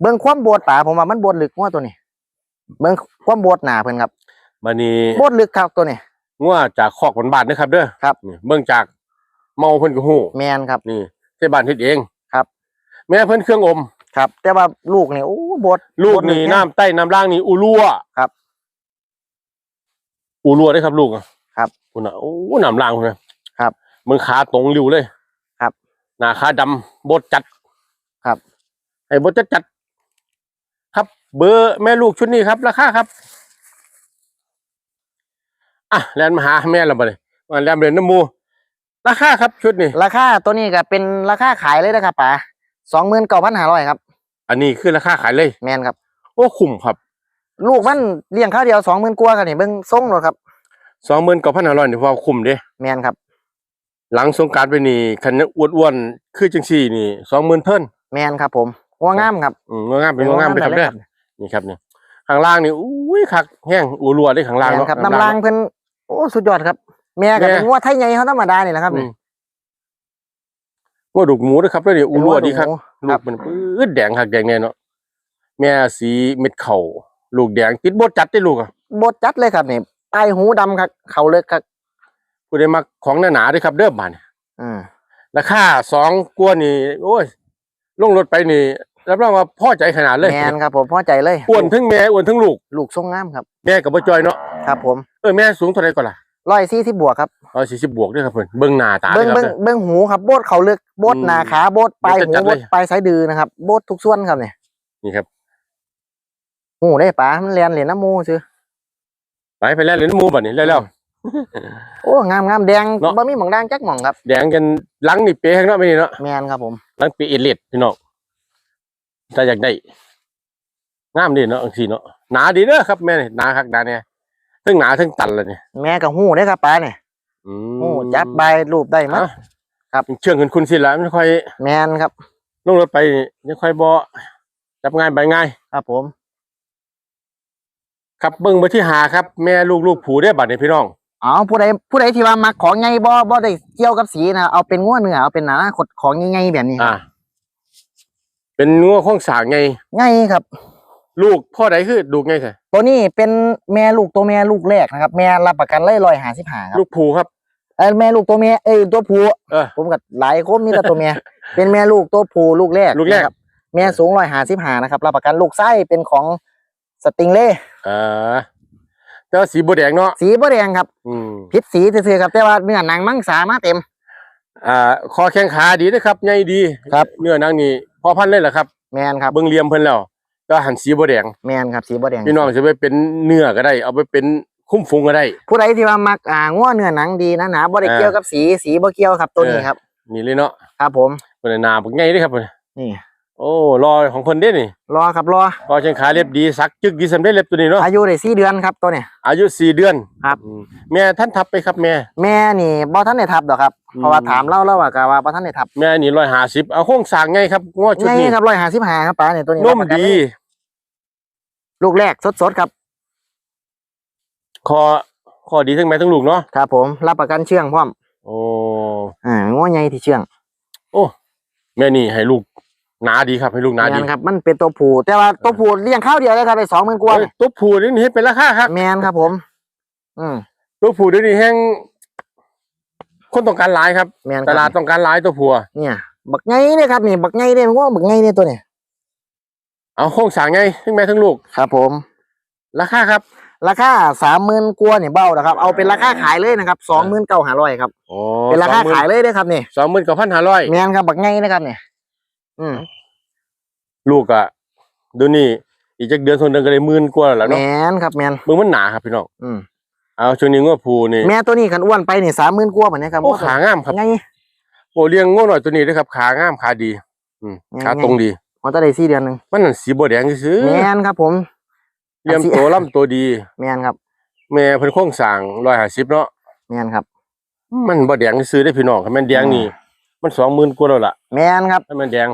Speaker 2: เบิ้งความโบดป่าผมว่ามันโบดลึกงัวตัวนี้ เบิ้งความโบดหนาเพิ่นครับ
Speaker 1: มานี่
Speaker 2: โบดลึกครับตัวนี้
Speaker 1: งัวจากคอกบานๆนะครับเด้อ
Speaker 2: ครับ
Speaker 1: นี่เบิ่งจากเมาเพิ่นก็ฮู้
Speaker 2: แมนครับ
Speaker 1: นี่ใช่บ้านเฮ็ดเอง
Speaker 2: ครับ
Speaker 1: แม่เพิ่นเครื่องอม
Speaker 2: ครับ แต่ว่าลูกนี่โอ้โบด
Speaker 1: ลูก
Speaker 2: โบด
Speaker 1: นี่
Speaker 2: แฮง
Speaker 1: น้ำใต้น้ำล่างนี่อูรั่ว
Speaker 2: ครับ
Speaker 1: อูรั่วได้ครับ ลูกอะ
Speaker 2: ครับ
Speaker 1: คุณน่ะโอ้น้ำล่างคุณนะครับ มึงขาตรงริ้วเลย
Speaker 2: ครับ
Speaker 1: หน้าขาดำบดจัด
Speaker 2: ครับ
Speaker 1: ไอ้บดจัดจัด ครับ เบอร์แม่ลูกชุดนี้ครับ ราคาครับอะแลนมาหาแม่เราบ่เลยมาแลนเรียนน้ำมูราคาครับชุดนี้
Speaker 2: ราคาตัวนี้ก็เป็นราคาขายเลยนะครับป๋าสองหมื่นเก้าพันห้าร้อยครับ
Speaker 1: อันนี้คือราคาขายเลย
Speaker 2: แมนครับ
Speaker 1: โอ้คุ้มครับ
Speaker 2: ลูกมันเลี้ยงข้าวเดียวสองหมื่นกว่ากันนี่เบิ้งส่งรถครับ
Speaker 1: สองหมื่นเก้าพันห้าร้อยนี่พอคุ้มเด้
Speaker 2: แมนครับ
Speaker 1: หลังสงกรารไปนี่คันอ้วนๆคือจังสี่นี่สองหมื่นเทิน
Speaker 2: แมนครับผมหัวงามครับ
Speaker 1: อืมงามเป็นงามเป็นครับ
Speaker 2: เล
Speaker 1: เด้
Speaker 2: ย
Speaker 1: อนี่ครับนี่ข้างล่างนี่อุ้ยคักแห้งอูรัวได้ข้างล่าง
Speaker 2: แมน
Speaker 1: เนาะ
Speaker 2: ครับน้ำลางเพิ่นโอ้สุดยอดครับ แม่ก็
Speaker 1: แม่
Speaker 2: เป็นงัวไทยใหญ่เขาธรรมดานี่แหละครับ
Speaker 1: อื
Speaker 2: นี่
Speaker 1: มว่าดูกหมูด้วยครับเด้อนี่อูรัวดีครับ
Speaker 2: เป็นงัวหนู
Speaker 1: ลูกมันปื้ดแดงคักแดงแน่เนาะแม่สีเม็ดเข่าลูกแดงติดบดจัดได้ลูกอะ
Speaker 2: บดจัดเลยครับนี่ปลายหูดำครับ เขาเลิกครับ
Speaker 1: ผู้ใดมักของหนาๆด้วยครับ เด้อบาน
Speaker 2: อืม
Speaker 1: ราคาสองกว่านี่โอ้ยลงรถไปนี่รับรองว่าพอใจขนาดเลย
Speaker 2: แมนครับผมพอใจเลย
Speaker 1: อ้วนทั้งแม่อ้วนทั้งลูก
Speaker 2: ลูกทรงงามครับ
Speaker 1: แม่กับบ่จอยเนาะ
Speaker 2: ครับ ผม
Speaker 1: เออแม่สูงเท่าไหร่ก่อนล่ะ
Speaker 2: ร้อยสี่สิบบวกครับ
Speaker 1: ร้อยสี่สิบบวกด้วยครับเพิ่นเบิ้งหน้าตา
Speaker 2: เบิ้ง
Speaker 1: ด้วยครับ
Speaker 2: เบิ้ง
Speaker 1: เด้อ
Speaker 2: เบิ้งหูครับโบดเขาเลือกโบด
Speaker 1: อืม
Speaker 2: หนาขาโบดปลาย
Speaker 1: เดี๋
Speaker 2: หู
Speaker 1: ยวจะจัด
Speaker 2: โบ
Speaker 1: เล
Speaker 2: ด
Speaker 1: ย
Speaker 2: ปลายสายดือนะครับโบดทุกส่วนครับเนี่ย
Speaker 1: นี่ครับ
Speaker 2: หูได้ปลามันเรียนเหรียญน้ำมูซื้อ
Speaker 1: ไปไปแล้วเหรียญหมูบัดนี้แล้วแล้ว
Speaker 2: โอ้งามงามแดง
Speaker 1: เนาะ
Speaker 2: บะมีหมองแดงจักหม่องครับ
Speaker 1: แดงกันหลังนี่เป๊ะข้างนอกไม่นี่เนาะ
Speaker 2: แมนครับผม
Speaker 1: หลังปีอิเล็ดพี่น้องถ้าอยากได้งามดีเนาะบางทีเนาะหนาดีเด้อครับแม่นี่หนาคักหนาเนี่ยทั้งหนาทั้งตันเลยเนี่ย
Speaker 2: แม่กับหูได้ครับปลาเนี่ย
Speaker 1: อื
Speaker 2: หูจับใบรูปได้มั้ย
Speaker 1: เอ้าครับเชื่องขึ้นคุณสิละไม่ค่อย
Speaker 2: แมนครับ
Speaker 1: ลงรถไปไม่ค่อยบ่จับง่ายใบง่าย
Speaker 2: ครับผม
Speaker 1: ครับเบิ่งไปที่หาครับแม่ลูกลูกผูได้บัดนี้พี่น้อง
Speaker 2: อ๋อผู้ใดผู้ใดที่ว่ามักของไงบ่บ่ได้เกี่ยวกับสีนะเอาเป็นง้วเนื้อเอาเป็นหนาขดของไงๆแบบนี้
Speaker 1: อ่าเป็นงัวข้องสางไง
Speaker 2: ไงครับ
Speaker 1: ลูกพ่อใดคือดูไงใช่
Speaker 2: ตัวนี้เป็นแม่ลูกตัวแม่ลูกแรกนะครับ แม่รับประกันเลยร้อยหาสิบหาครับ
Speaker 1: ลูกผูครับ
Speaker 2: เอ้ยแม่ลูกตัวแม่เอ้ยตัวผู้
Speaker 1: เออ
Speaker 2: ผมกับหลายคนมีแต่ตัวแม่ เป็นแม่ลูกตัวผู้ลูกแรก
Speaker 1: ลูกแรก
Speaker 2: นะครับแม่สูงร้อยหาสิบหานะครับรับประกันลูกไส้เป็นของสติงเล่
Speaker 1: อ่า แต่ว่าสีบัวแดงเนาะ
Speaker 2: สีบ่แดงครับ
Speaker 1: อืม
Speaker 2: พิษสีซื่อๆครับแต่ว่าเนื้อหนังมังสามาเต็ม
Speaker 1: อ่าคอแข้งขาดีนะครับใหญ่ดี
Speaker 2: ครับ
Speaker 1: เนื้อนางนี่พอพันธุ์เลยเหรอครับ
Speaker 2: แมนครับ
Speaker 1: เบิ่งเหลี่ยมเพิ่นแล้วก็หันสีบัวแดง
Speaker 2: แมนครับสีบ่แดง
Speaker 1: พี่น้องจะไปเป็นเนื้อก็ได้ เอาไปเป็นคุ้มฟุงก็ได้
Speaker 2: ผู้ใดที่ว่ามักอ่าง้อเนื้อหนังดีนะหนาบ่ได้
Speaker 1: อ่า
Speaker 2: เกี่ยวกับสีสีบ่เกี่ยวครับตัวนี้
Speaker 1: เออ
Speaker 2: ครับ
Speaker 1: นี่เลยเนาะ
Speaker 2: ครับผม
Speaker 1: เพิ่นหน้าบักใหญ่เด้ครับเพิ่น
Speaker 2: นี่
Speaker 1: โอ้รอของเพิ่นเด้นี่
Speaker 2: รอครับรอ
Speaker 1: คอแข้งขาเรียบดีสักจึกดีสำเร็จเล็บตัวนี้เนาะ
Speaker 2: อายุได้สี่เดือนครับตัวเนี้
Speaker 1: อายุ4เดือน
Speaker 2: ครับ
Speaker 1: อืมแม่ท่านทับไปครับแม่
Speaker 2: แม่นี่บ่ทันได้ทับดอกครับ
Speaker 1: อืม
Speaker 2: เพราะว่าถามเล่าแล้วว่าก็ว่าบ่ทันได้ทับ
Speaker 1: แม่นี่150เอาโครงสร้างไงครับงอชุด
Speaker 2: ไง
Speaker 1: นี้
Speaker 2: ครับร้อยห้าสิบห้าครับป้าเนี่ยตัวนี้
Speaker 1: นุ่ม
Speaker 2: รับประกัน
Speaker 1: ดี
Speaker 2: เลยลูกแรกสดๆครับ
Speaker 1: คอคอดีทั้งแม่ทั้งลูกเนาะ
Speaker 2: ครับผมรับประกันเชื่องพร้อม
Speaker 1: โอ้
Speaker 2: อ่าง้อใหญ่ที่เชื่อง
Speaker 1: โอ้แม่นี่ให้ลูก หนาดีครับให้ลูกหนาดี
Speaker 2: แมนครับมันเป็นตัวผู้แต่ว่าตัวผู้เลี้ยงข้าวเดียวเลยครับไปสองหมื่นกว่า
Speaker 1: เอ้ยตัวผู้นี่เห็นเป็นราคาครับ
Speaker 2: แมนครับผม อืม
Speaker 1: ตัวผู้เดี๋ยวนี้แห้งคนต้องการหลายครับ
Speaker 2: แมน
Speaker 1: ต
Speaker 2: ค
Speaker 1: ลา
Speaker 2: รั
Speaker 1: ด
Speaker 2: บ
Speaker 1: ต้องการหลายตัวผัว
Speaker 2: เนี่ยบักไงเนี่ยครับนี่บักไงเนี่ยมันว่าบักไงเนี่ยตัวเนี่ย
Speaker 1: เอาโครงสร้างไงทั้งแม่ทั้งลูก
Speaker 2: ครับ ผม
Speaker 1: ราคาครับ
Speaker 2: ราคาสามหมื่นกว่าเนี่ยเบ้านะครับเอาเป็นราคาขายเลยนะครับสองหมื่นเก้าห้าร้อยครับ
Speaker 1: โอ้
Speaker 2: เป็นราคาขายเลยเด้อครับนี่
Speaker 1: สองหมื่นเก้าพันห้าร้อย
Speaker 2: แมนครับบักไงนะครับเนี่ย อืม
Speaker 1: ลูกอะดูนี่อีกจากเดือนสองเดือนก็เลยหมื่นกว่าแล้ว
Speaker 2: แม
Speaker 1: เนาะ
Speaker 2: นครับแมน
Speaker 1: มึงมันหนาครับพี่น้อง
Speaker 2: อืม
Speaker 1: เอาช่วงนี้ว่าผู้นี่
Speaker 2: แม่ตัวนี้ขันอ้วนไปนี่สามหมื่นกว่าเหมือนนี้ครับ
Speaker 1: โอ้ขางามครับ
Speaker 2: ไง
Speaker 1: โอ้เลี้ยงง่วหน่อยตัวนี้ด้วยครับขางามขาดี อืม
Speaker 2: ไง
Speaker 1: ขาตรงดี
Speaker 2: มันจะได้สี่เดือนหนึ่ง
Speaker 1: มันนั่นสีบัวแดงซื้อ
Speaker 2: แมนครับ ผม
Speaker 1: เลี้ยมโตล่ำตัวดี
Speaker 2: แมนครับ
Speaker 1: แม่เพิ่นโครงสร้างร้อยห้าสิบเนาะ
Speaker 2: แมนครับ
Speaker 1: มันบ่แดงซื้อได้พี่น้องคันแม่นแดงนี่ มันสองหมื่นกว่าแล้วล่ะ
Speaker 2: แมนครับ
Speaker 1: ถ้าแม่นแดง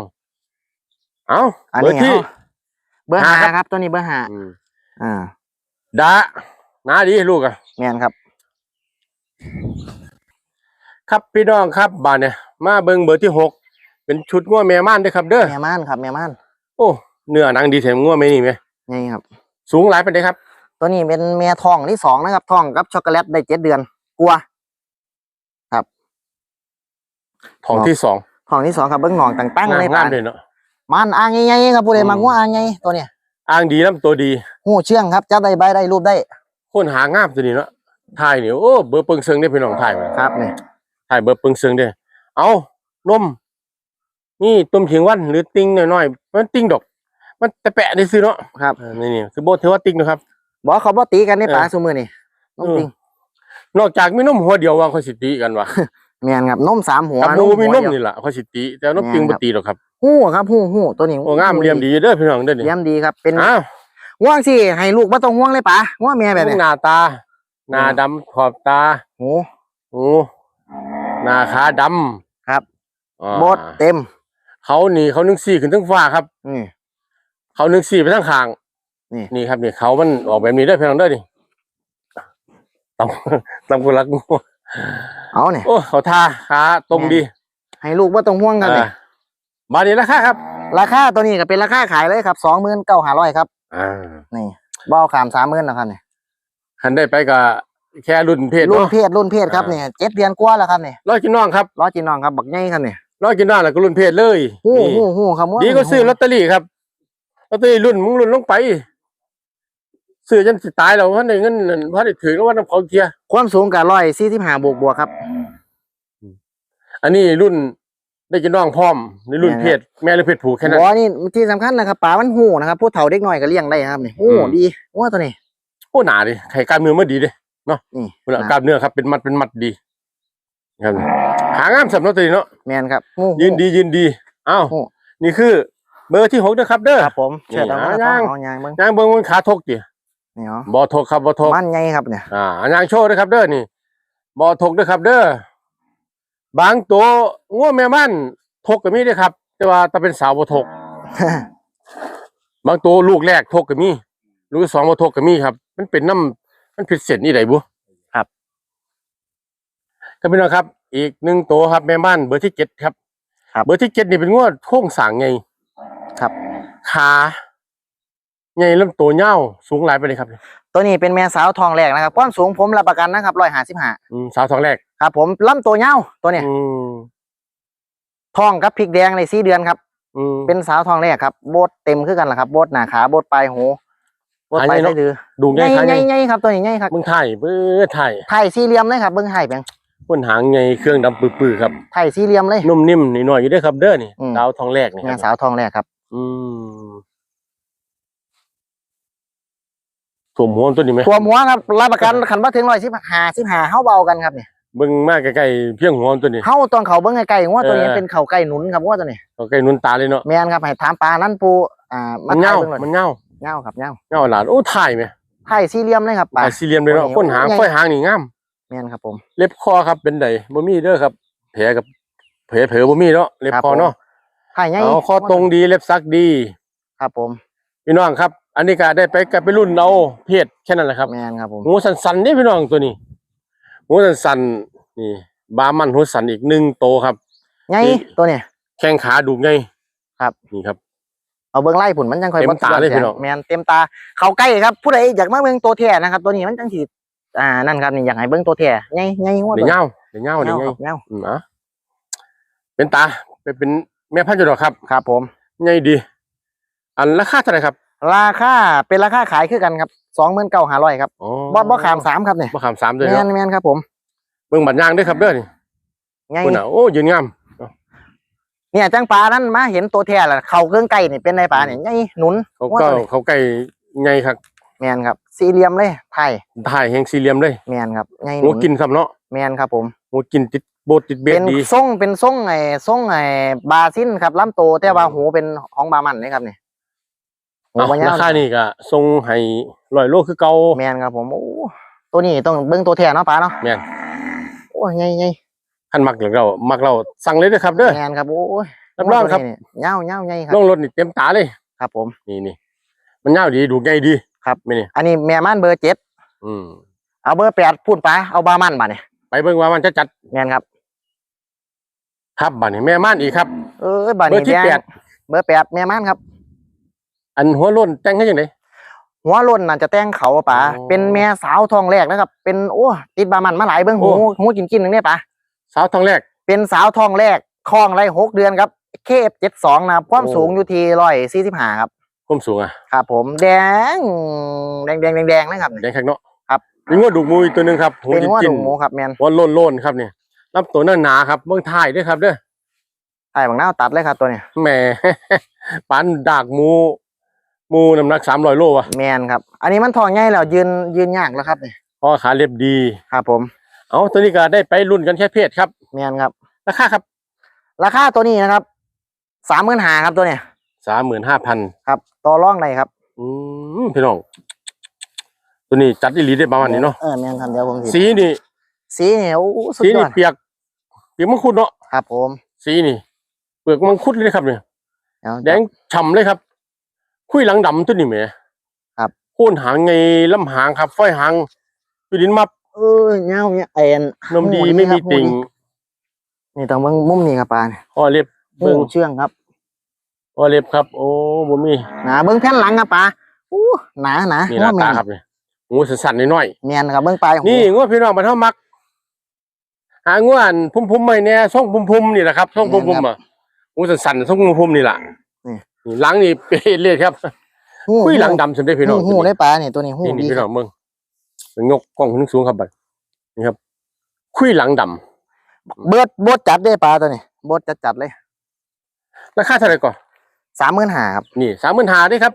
Speaker 1: เอ้า
Speaker 2: อัน
Speaker 1: เบอ
Speaker 2: นี้
Speaker 1: ร์ที่
Speaker 2: เอาเบอร์ห้า
Speaker 1: ห้าครับ
Speaker 2: ครับ ตัวนี้เบอร์ห้า
Speaker 1: อืม
Speaker 2: อ่า
Speaker 1: ดาหนาดีลูกอะ
Speaker 2: แมนครับ
Speaker 1: ครับพี่น้องครับบ้านเนี่ยมาเบิ่งเบอร์ที่หกเป็นชุดงัวแม่ม่านเด้อครับ เด้อ
Speaker 2: แม่ม่านครับแม่ม่าน
Speaker 1: โอ้เนื้อหนังดีแถมงัวแม่นี่ไหม
Speaker 2: ไงครับ
Speaker 1: สูงหลายปานใดครับ
Speaker 2: ตัวนี้เป็นแม่ทองที่สองนะครับทองกับช็อกโกแลตได้เจ็ดเดือน กลัว
Speaker 1: ทองที่สอง
Speaker 2: ทองที่สองครับเบิ้งหนองต่างๆเลย
Speaker 1: งา
Speaker 2: ปาม
Speaker 1: เลยเนาะ
Speaker 2: มันอ่างใหญ่ๆครับผู้ใด
Speaker 1: อืม
Speaker 2: มักว่าอ่างใหญ่ตัวเนี้ย
Speaker 1: อ้างดีน้ำตัวดี
Speaker 2: หูเชื่องครับจับได้ใบได้รูปได้
Speaker 1: คนหางามตัวนี้เนาะถ่ายนี่โอ้เบอร์เปิงเซิงได้อพี่น้องถ่ายมา
Speaker 2: ครับเนี่ย
Speaker 1: ถ่ายเบอร์เปิงเซิงได้อเอานมนี่ต้มเขียงวันหรือติ้งน้อยๆมันติ้งดอก มันแต่แปะได้ซื้อเนาะ
Speaker 2: ครับ
Speaker 1: เออนี่นี่คือโบถือว่าติ้งนะครับ
Speaker 2: บอกเขาบ่ตีกันใน
Speaker 1: เออ
Speaker 2: ป่าสมือนี่น้อง
Speaker 1: เออ
Speaker 2: ติง
Speaker 1: นอกจากมีนมหัวเดียววางคอยสิตีกันวะ
Speaker 2: แมนครับนมสามหัว
Speaker 1: กับหมูมีน
Speaker 2: หัว
Speaker 1: ม
Speaker 2: เดียว
Speaker 1: นี่แหละคอยสิตีแต่นมติ้ง
Speaker 2: แม่นครั
Speaker 1: บ่
Speaker 2: บ
Speaker 1: ตีหรอกครับ
Speaker 2: หูครับหูหูตัวนี้
Speaker 1: โอ้งามเรียมดีเด้อพี่น้องเด้อนี่
Speaker 2: เลี่ยมดีครับเป็น
Speaker 1: อ้าว
Speaker 2: ง่วงสิให้ลูกบ่ต้องห่วงเลยป่าง่วงแม่แบบนี้
Speaker 1: หน้าตา หน้าดำขอบตา
Speaker 2: โอ้
Speaker 1: หูหน้าขาดำ
Speaker 2: ครับ
Speaker 1: อ่า
Speaker 2: บดเต็ม
Speaker 1: เขานี่เขานึ่งสี่ขึ้นทั้งฟ้าครับ
Speaker 2: นี่
Speaker 1: เขานึ่งสี่ไปทั้งคาง
Speaker 2: นี่
Speaker 1: นี่ครับนี่เขามันออกแบบนี้ได้อพี่น้องเด้อนี่ตำตำกุลักงู
Speaker 2: เอาเนี่ย
Speaker 1: โอ้เขาท่าขาตรงดี
Speaker 2: ให้ลูกบ่ต้องห่วงกันเลย
Speaker 1: อ่ามาดีราคาครับ
Speaker 2: ราคาตัวนี้ก็เป็นราคาขายเลยครับสองหมื่นเก้าห้าร้อยครับ
Speaker 1: อ่า
Speaker 2: นี่บ่เอาขามสามหมื่นนะครับเนี่ย
Speaker 1: คันได้ไปกับแค่รุ่นเพศ
Speaker 2: รุ่น
Speaker 1: เนาะ
Speaker 2: เพศรุ่นเพศครับ
Speaker 1: อ่า
Speaker 2: เนี่ยเจ็ดเดือนกว่าแล้วครับเนี่ย
Speaker 1: ร้อยกินน้องครับ
Speaker 2: ล้อจีน้องครับบักใหญ่ครับเนี่ย
Speaker 1: ร้อยกินน้องแล้วก็รุ่นเพศเลย
Speaker 2: หู้
Speaker 1: นี่
Speaker 2: หู้หู้ครับว่า
Speaker 1: ดีก็ซื้อลอตเตอรี่ครับลอตเตอรี่รุ่นมึงรุ่นลงไป ซื้อจนสิตายแล้วพันได้เงินนั่นพันได้ถือแล้วว่าน้ำเขาเทีย
Speaker 2: ความสูงกับร้อยสี่สิบห้าบวกบวกๆครับ
Speaker 1: อันนี้รุ่นได้กินน้องพร้อมในรุ่น
Speaker 2: แม่น
Speaker 1: เพศแม่หรือเพศผูแค่นั้น
Speaker 2: บ่นี่ที่สำคัญนะครับปลามันหูนะครับผู้เฒ่าเด็กน้อยก็เลี้ยงได้นะครับนี่หู
Speaker 1: อืม
Speaker 2: ดีงัวตัวนี้
Speaker 1: โอ้หนาดิไข่กล้ามเนื้อมาดีเด้
Speaker 2: นี่
Speaker 1: คุณกล้ามเนื้อครับเป็นมัดเป็นมัดดีครับหางามสำหรับตัวนี้เนาะ
Speaker 2: แมนครับหู
Speaker 1: ยืนดียืนดีอ้าว
Speaker 2: โอ้
Speaker 1: นี่คือ เบอร์ที่หกนะครับเด้อ
Speaker 2: ครับผมเชิญเอามา
Speaker 1: นี่
Speaker 2: เอา
Speaker 1: ย่าง
Speaker 2: เอายางเบิ่ง
Speaker 1: ยางเบิ้งมันขาทกดิ
Speaker 2: นี่เหรอ
Speaker 1: บ่ทกครับบ่ทก
Speaker 2: มันไงครับเนี่ย
Speaker 1: อ่ายางโชว์นะครับเด้อนี่บ่ทกนะครับเด้อบางตัวง่วแม่มันทกก็มีเด้อครับ แต่ว่าถ้าเป็นสาวบ่ทกบางตัวลูกแรกทกก็มีลูกที่สองบ่ทกก็มีครับ มันเป็นน้ำมันผิดเส้นนี่ไดบุ
Speaker 2: ครับ
Speaker 1: ก็เป็นว่าครับ อีกหนึ่งตัวครับแม่บ้านเบอร์ที่เจ็ดครับ
Speaker 2: ครับ
Speaker 1: เบอร์ที่เจ็ดนี่เป็นงวดโค้งสร้างไง
Speaker 2: ครับ
Speaker 1: ขา ไงลำตัวเน่าวสูงหลายไปเลยครับ
Speaker 2: ตัวนี้เป็นแม่สาวทองแรกนะครับความสูงผมรับประกันนะครับร้อยห้าสิบห้า
Speaker 1: อืมสาวทองแรก
Speaker 2: ครับผมลำตัวเงาวตัวเนี้ย
Speaker 1: อืม
Speaker 2: ทองกับพริกแดงในสี่เดือนครับ
Speaker 1: อืม
Speaker 2: เป็นสาวทองแรกครับโบดเต็มขึ้นกันแหละครับโบดหน้าขาโบดปลายหูโบด
Speaker 1: ขา
Speaker 2: ปลาย
Speaker 1: ใหญ่เนอะ
Speaker 2: ไส้ดือ
Speaker 1: ดูไง
Speaker 2: ใหญ่
Speaker 1: ขา
Speaker 2: ให
Speaker 1: ไง
Speaker 2: ญ่ใหญ่ครับตัวนี้ใหญ่ครับ
Speaker 1: เบิ้งไทยเบิ้งไทย
Speaker 2: ไทยสี่เหลี่ยมเลยครับเบิ้งไห่เพียง
Speaker 1: บนหางไงเครื่องดำปื้อๆครับ
Speaker 2: ไทยสี่เหลี่ยมเลย
Speaker 1: นุ่มนิ่มนิดหน่อยอยู่เด้วยครับเด้อนี่
Speaker 2: อืม
Speaker 1: สาวทองแรกนี่ค
Speaker 2: แม่
Speaker 1: รับ
Speaker 2: สาวทองแรกครับ
Speaker 1: อืม สวมหัวตัวนี้ไหม
Speaker 2: ตัวหัวครับรับประกันขันว่าถึงร้อยสิบห้าสิบห้าเฮาเบากันครับเนี่ย
Speaker 1: เบิ้งมากใกล้ๆเพียงหัวตัวนี้
Speaker 2: เฮาตอนเขาเบิ้งไกลๆว่าตัวนี้
Speaker 1: เออ
Speaker 2: เป็นเขาไก่หนุนครับว่าตัวนี้
Speaker 1: เอาใกล้นุนตาเลยเนาะ
Speaker 2: แม่นครับให้ถามปลานั่นปูอ่า
Speaker 1: มั
Speaker 2: มัน
Speaker 1: เงา
Speaker 2: เบิ่งหน่อย
Speaker 1: มันเงา
Speaker 2: เงาครับเงา
Speaker 1: เงาหลานโอ้ถ่ายไหม
Speaker 2: ไทยสี่เหลี่ยมเลยครับปลา
Speaker 1: ถ่ายสี่เหลี่ยมเลยเนาะ
Speaker 2: โอ้ย
Speaker 1: ก้นหาง
Speaker 2: ใหญ่
Speaker 1: ค่อยหางนี่งาม
Speaker 2: แม่นครับผม
Speaker 1: เล็บคอครับเป็นไดบ่มีเด้อครับแผลกับแผลเผลอบ่มีเนาะเล็บ
Speaker 2: ครับ
Speaker 1: คอเนาะ
Speaker 2: ไทยใหญ่
Speaker 1: เอาคอตรงดีเล็บซักดี
Speaker 2: ครับผม
Speaker 1: พี่น้องครับ อันนี้ก็ได้ไปกับไปรุ่นเอาเพศแค่นั้นแหละครับ
Speaker 2: แม่นครับผม
Speaker 1: หูสันๆนี่พี่น้องตัวนี้หูสันๆนี่บามันหูสันอีกหนึ่งโตครับ
Speaker 2: ใหญ่
Speaker 1: นี่
Speaker 2: ตัวเนี้
Speaker 1: แข้งขาดูไง
Speaker 2: ครับ
Speaker 1: นี่ครับ
Speaker 2: เอาเบิ้งไล่ผุนมันจังค่อย
Speaker 1: เต็ม
Speaker 2: บ่
Speaker 1: ตาเลย
Speaker 2: สี
Speaker 1: พี่น้อง
Speaker 2: แม่นเต็มตาเขาใกล้ครับผู้ใดอยากมาเบิ้งตัวแท้นะครับ ตัวนี้มันจังสิอ่านั่นครับนี่อยากให้เบิ้งตัวแท้ใหญ่ใหญ่งวด
Speaker 1: เดี๋ยวเงาเดี๋ยวเงาเดี๋ยว
Speaker 2: เงา
Speaker 1: เงา
Speaker 2: ครับเงา
Speaker 1: อืมอะเป็นตาไปเป็นแม่พันธุ์จุดอกครับ
Speaker 2: ครับ ผม
Speaker 1: ไงดี อันราคาเท่าไหร่ครับ
Speaker 2: ราคาเป็นราคาขายคือกันครับสองหมื่นเก้าห้าร้อยครับ
Speaker 1: อ๋อ
Speaker 2: บ่บ่ขามสามครับเนี่ย
Speaker 1: บ่ขามสามด้วย
Speaker 2: แม่
Speaker 1: เนาะ
Speaker 2: นแม่นครับผม
Speaker 1: เบิ่งบัตรยางด้วยครับเด้อนี่
Speaker 2: ใหญ่
Speaker 1: คุณอะโอ้ยืนงาม
Speaker 2: เนี่ยจังปลานั้นมาเห็นตัวแท้แล้วเขาเครื่องไก่นี่เป็นในปลาเนี่ยใหญ่หนุน
Speaker 1: เขา
Speaker 2: ว่า
Speaker 1: ก็
Speaker 2: ตัวนี้
Speaker 1: เขาใกล้ไงครับ
Speaker 2: แม่นครับ สี่เหลี่ยมเลยไทย
Speaker 1: ถ่ายแห่งสี่เหลี่ยมเลย
Speaker 2: แม่นครับใหญ่ห
Speaker 1: หั
Speaker 2: นุ
Speaker 1: วนกินครับเนาะ
Speaker 2: แม่นครับผม
Speaker 1: หัวกินติดโบติดเบ็
Speaker 2: เป็
Speaker 1: ด
Speaker 2: น
Speaker 1: ดี
Speaker 2: ทรงเป็นทรงไอ้ทรงไอ้บาซินครับลำโตแต่ว่าหูเป็นของบามันนี่ครับนี่หู
Speaker 1: เอา
Speaker 2: บ่ยาว
Speaker 1: ราคานี่ก็ทรงให้ร้อยโลคือเก่า
Speaker 2: แมนครับผมโอ้ตัวนี้ต้องเบิ่งตัวแท้เนาะป้าเนาะ
Speaker 1: แม่น
Speaker 2: โอ้ยไงไง
Speaker 1: คันมักอย่างเรามักเราสั่งเลยเด้อครับเด้อ
Speaker 2: แมนครับโอ้ย
Speaker 1: รับรองครับ
Speaker 2: เงาเงาไงครับ
Speaker 1: ลงรถนี่เต็มตาเลย
Speaker 2: ครับผม
Speaker 1: นี่นี่มันยาวดีดูไงดี
Speaker 2: ครับ
Speaker 1: ไม่นี่
Speaker 2: อันนี้แม่มันเบอร์เจ็ด
Speaker 1: อืม
Speaker 2: เอาเบอร์แปดพูดไปเอาบามันมาเนี่ย
Speaker 1: ไปเบิ่งว่ามันจะจัด
Speaker 2: แมนครับ
Speaker 1: ครับบัดนี้แม่ม่านอีกครับ
Speaker 2: เออบา
Speaker 1: เบอ
Speaker 2: นี้
Speaker 1: ร์ที่
Speaker 2: แดง
Speaker 1: แปด
Speaker 2: เบอร์แปดแม่มันครับ
Speaker 1: อันหัวโล้นแต่งให้จังได
Speaker 2: หัวโล้นน่ะจะแต่งเขาป่า
Speaker 1: อ๋อ
Speaker 2: เป็นแม่สาวทองแรกนะครับ เป็นโอ้ติดบามันมาหลายเบิ่งหู
Speaker 1: โอ้
Speaker 2: หูกินกินหนึ่งเนี่ยป่า
Speaker 1: สาวทองแรก
Speaker 2: เป็นสาวทองแรกคลองไรหกเดือนครับเคฟเจ็ดสองนะครับความ
Speaker 1: โอ้
Speaker 2: สูงอยู่ที่ร้อยสี่สิบห้าครับ
Speaker 1: ความสูงอะ
Speaker 2: ครับ ผมแดงแดงแดงแดงแดงนะครับ
Speaker 1: แดงแข็งเนาะ
Speaker 2: ครับ
Speaker 1: มีงวดดูกมูอีกตัวหนึงครับหัว
Speaker 2: เป็น
Speaker 1: จิน
Speaker 2: หัว
Speaker 1: จิ
Speaker 2: ดุ
Speaker 1: น
Speaker 2: หมูครับแมน
Speaker 1: หัวโล้นโล้นครับนี่ลำตัวหน้าหนาครับเบิ่งถ่ายด้วยครับเด้อ
Speaker 2: ไอ้บางหน้าตัดเลยครับตัวเนี้ย
Speaker 1: แหม ปานดากหมูห มูน้ำหนักสามร้อยโลว่ะ
Speaker 2: แมนครับ อันนี้มันทองง่ายแล้วยืนยืนยากแล้วครับนี่
Speaker 1: เพราะขาเรียบดี
Speaker 2: ครับผม
Speaker 1: เอาตัวนี้ก็ได้ไปรุ่นกันแค่เพศครับ
Speaker 2: แมนครับ
Speaker 1: ราคาครับ
Speaker 2: ราคาตัวนี้นะครับสามหมื่นหาครับตัวเนี้ย
Speaker 1: สามหมื่นห้าพัน
Speaker 2: ครับ ต่อร่องเลยครับ
Speaker 1: อืมพี่น้อง ตัวนี้จัดอีหลีได้ประมาณนี้เนาะ
Speaker 2: เออแมนครับเดี๋ยวผมสิ
Speaker 1: สีนี่
Speaker 2: สีเนี่ยโอ้สุด
Speaker 1: สี
Speaker 2: ย
Speaker 1: นี่
Speaker 2: อด
Speaker 1: เปียกเปียกมังคุดเนาะ
Speaker 2: ครับผม
Speaker 1: สีนี่ เปลือกมังคุดเลยครับเนี่ย
Speaker 2: เอา
Speaker 1: แดงฉ่ำเลยครับ คุยหลังดำตัวนี้แหม
Speaker 2: ครับ
Speaker 1: โค่นหางไงลำหางครับฝ้อยหางอยู่ดินมับ
Speaker 2: เออเงาเนี่ยเอ็น
Speaker 1: นมดี
Speaker 2: โอ้ย
Speaker 1: ไม่มี
Speaker 2: ครับ
Speaker 1: ติ่ง
Speaker 2: นี่ต้องเบิ่งมุมนี้ครับปลาเนี่ย
Speaker 1: คอเล็บ
Speaker 2: เบิ่
Speaker 1: เบิ้
Speaker 2: ง
Speaker 1: ง
Speaker 2: เชื่องครับ
Speaker 1: คอเล็บครับ โอ้บ่มี
Speaker 2: หนาเบิ่งแผ่นหลังครับปลาอู้หนาหนา
Speaker 1: นี่หน้า
Speaker 2: หัวแม
Speaker 1: ตานครับเนี่ยงูสั่นๆน้อย
Speaker 2: แมนครับเบิ่งปลายหู
Speaker 1: ๆนี่งวดพี่น้องมาเท่ามักหางวดพุ่มๆไม่แน่ส่งพุ่มๆนี่แหละครับส่งพุ่มๆอะงูสั่นๆส่งพุ่มๆนี่แหละ
Speaker 2: นี่
Speaker 1: นี่หลังนี่เป็นเลยครับ
Speaker 2: หู
Speaker 1: คุยหลังดำสำเร็จพี่น้
Speaker 2: หู
Speaker 1: อง
Speaker 2: หูได้ปลาเนี่ยตัวนี้หู
Speaker 1: นี่นี่
Speaker 2: ดี
Speaker 1: พี่น้องเบิ่งยกกล้องขึ้นสูงครับบัดนี่ครับ คุยหลังดำ
Speaker 2: เบิดบดจัดได้ปลาตัวนี้บดจัดจัดๆเลย
Speaker 1: ราคาเท่าไหร่ก่อน
Speaker 2: สามหมื่นห้าครับ
Speaker 1: นี่สามหมื่นหาด้วยครับ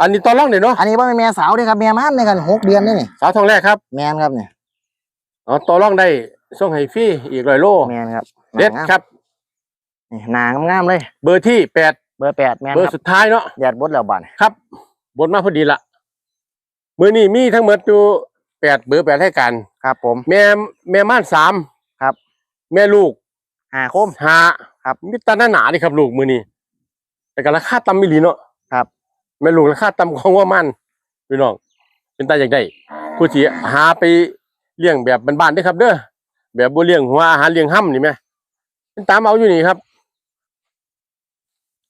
Speaker 1: อันนี้ตอนร่องเดี๋ยวเนาะ
Speaker 2: อันนี้ว่าเป็นแม่สาวเด้อครับแม่ม่านเลยกันหกเดือนนี่นี่
Speaker 1: สาวทองแรกครับ
Speaker 2: แมนครับเนี่ย
Speaker 1: อ๋อตอนร่องได้ส่งให้ฟรีอีกร้อยโล
Speaker 2: แมนครับ
Speaker 1: เด็ดครับ
Speaker 2: นี่หนางงามๆเลย
Speaker 1: เบอร์ที่แปด
Speaker 2: เบอร์แปดแมน
Speaker 1: เบอ
Speaker 2: ค
Speaker 1: ร์
Speaker 2: รับ
Speaker 1: สุดท้ายเนาะ
Speaker 2: แดดบดแล้วบาน
Speaker 1: ครับบนมาพอดีละมือนี้มีทั้งหมดอยู่แปดเบอร์แปดให้กัน
Speaker 2: ครับ ผม
Speaker 1: แม่แม่ม่านสาม
Speaker 2: ครับ
Speaker 1: แม่ลูก
Speaker 2: หาคม
Speaker 1: ห้า
Speaker 2: ครับ
Speaker 1: มิตรหนาหนาๆนี่ครับ ลูกมือนี้แต่ก็ราคาต่ำไม่ลีเนาะ
Speaker 2: ครับ
Speaker 1: แม่ลูกราคาต่ำของว่ามันพี่น้องเป็นตาอยากได้ผู้ที่หาไปเลี้ยงแบบบ้านๆเด้อครับ เด้อแบบบ่เลี้ยงหัวอาหารเลี้ยงห้ำนี่ไหมเป็นตามเอาอยู่นี่ครับ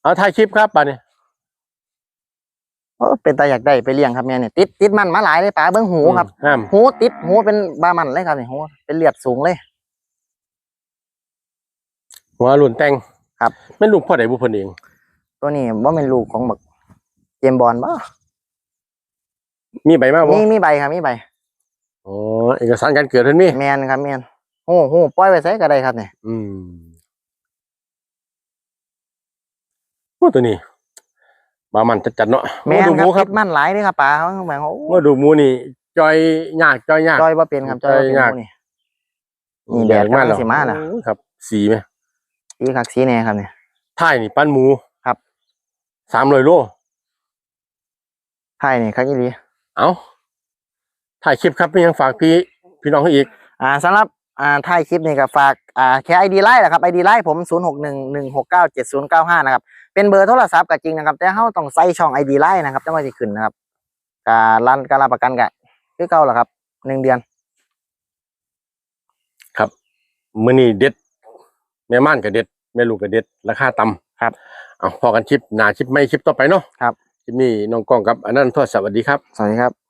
Speaker 1: เอาถ่ายคลิปครับป่านี่
Speaker 2: โอ้เป็นตาอยากได้ไปเลี้ยงครับแม่เนี่ยติดติดมันมาหลายเลยปลาเบิ้งหูครับ
Speaker 1: ห้าม
Speaker 2: หูติดหูเป็นบามันเลยครับนี่หูเป็นเลือดสูงเลย
Speaker 1: หัวหลุนแต่ง
Speaker 2: ครับ
Speaker 1: แม่นลูกพ่อใดบุพเพนเอง
Speaker 2: ตัวนี้ว่าเป็นลูกของบักเจมส์บอลบ่
Speaker 1: มีใบมากบ่
Speaker 2: มีมีใบครับมีใบ
Speaker 1: อ๋อเอกสารการเกิดเพิ่นมี
Speaker 2: แมนครับแมนหูหูปล่อยไปใส่ก็ได้ครับเนี่ย
Speaker 1: อืม โอ้ตัวนี้มามันจัดๆเนาะ
Speaker 2: แมน
Speaker 1: ดู
Speaker 2: ค
Speaker 1: ห
Speaker 2: รับ
Speaker 1: มูค
Speaker 2: ติ
Speaker 1: รับ
Speaker 2: ดมันหลายเลยครับปลาเขาหมายความว่าโอ้
Speaker 1: ว่าดูหมูนี่จอยยากจอยยาก
Speaker 2: จอยว่าเป็นครับจอยว่าเป็น
Speaker 1: จอยยาก
Speaker 2: หมูนี่ นี่แดด
Speaker 1: มาก
Speaker 2: กำลังสิมาน่ะ
Speaker 1: ครับ สีไหม
Speaker 2: สีคักสีแน่ครับเนี่ย
Speaker 1: ท้ายนี่ปั้นหมู
Speaker 2: ครับ
Speaker 1: สามร้อยโล
Speaker 2: ไทยนี่คักอีหลี
Speaker 1: เอาถ่ายคลิปครับพี่ยังฝากพี่พี่น้องเขาอีก
Speaker 2: อ่าสำหรับอ่าท้ายคลิปนี้ก็ฝากอ่าแค่ไอดีไลน์แหละครับไอดีไลน์ผม 0 6 1 1 6 9 7 0 9 5 นะครับ เป็นเบอร์โทรศัพท์ก็จริงนะครับ แต่เฮาต้องใส่ช่องไอดีไลน์นะครับจังว่าสิขึ้นนะครับการันการรับประกันก็คือเก่าแหละครับหนึ่งเดือน
Speaker 1: มื้อนี้เด็ดแม่ม่านก็เด็ดแม่ลูกก็เด็ดราคาต่ำ
Speaker 2: ครับ
Speaker 1: เอาพอกันคลิปหน้าคลิปไม่คลิปต่อไปเนาะ
Speaker 2: ครับ
Speaker 1: คลิปนี้น้องกล้องกับอันนั้นทอดสวัสดีครับ
Speaker 2: สวัสดีครับ